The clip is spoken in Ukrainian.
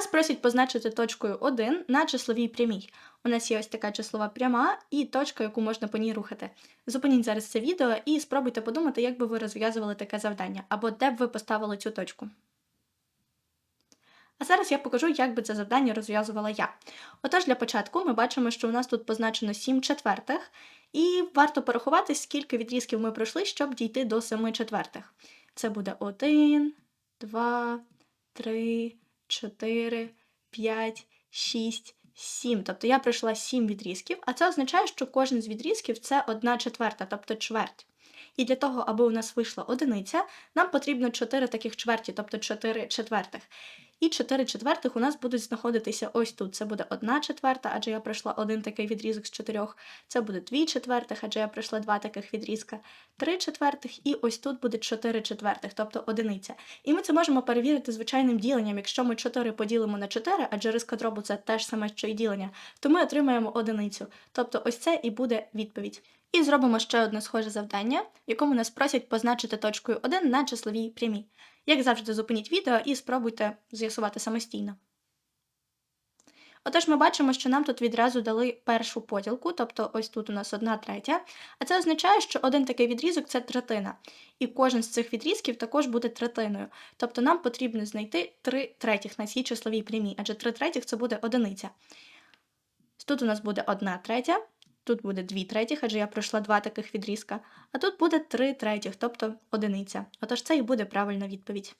Нас просять позначити точкою 1 на числовій прямій. У нас є ось така числова пряма і точка, яку можна по ній рухати. Зупиніть зараз це відео і спробуйте подумати, як би ви розв'язували таке завдання, або де б ви поставили цю точку. А зараз я покажу, як би це завдання розв'язувала я. Отож, для початку ми бачимо, що у нас тут позначено 7 четвертих, і варто порахувати, скільки відрізків ми пройшли, щоб дійти до 7 четвертих. Це буде 1, 2, 3, 4, 5, 6, 7. Тобто я пройшла 7 відрізків, а це означає, що кожен з відрізків це 1 четверта, тобто чверть. І для того, аби у нас вийшла одиниця, нам потрібно 4 таких чверті, тобто 4 четвертих. І 4 четвертих у нас будуть знаходитися ось тут. Це буде 1 четверта, адже я пройшла один такий відрізок з 4. Це буде 2 четвертих, адже я пройшла два таких відрізка, 3 четвертих, і ось тут буде 4 четвертих, тобто одиниця. І ми це можемо перевірити звичайним діленням. Якщо ми 4 поділимо на 4, адже риска дробу це теж саме, що і ділення, то ми отримаємо одиницю. Тобто ось це і буде відповідь. І зробимо ще одне схоже завдання, в якому нас просять позначити точкою 1 на числовій прямій. Як завжди, зупиніть відео і спробуйте з'ясувати самостійно. Отож, ми бачимо, що нам тут відразу дали першу поділку, тобто ось тут у нас одна третя. А це означає, що один такий відрізок це третина. І кожен з цих відрізків також буде третиною. Тобто нам потрібно знайти 3 третіх на цій числовій прямій, адже 3 третіх це буде одиниця. Тут у нас буде 1 третя, тут буде 2 третіх, адже я пройшла два таких відрізка, а тут буде 3 третіх, тобто одиниця. Отож це і буде правильна відповідь.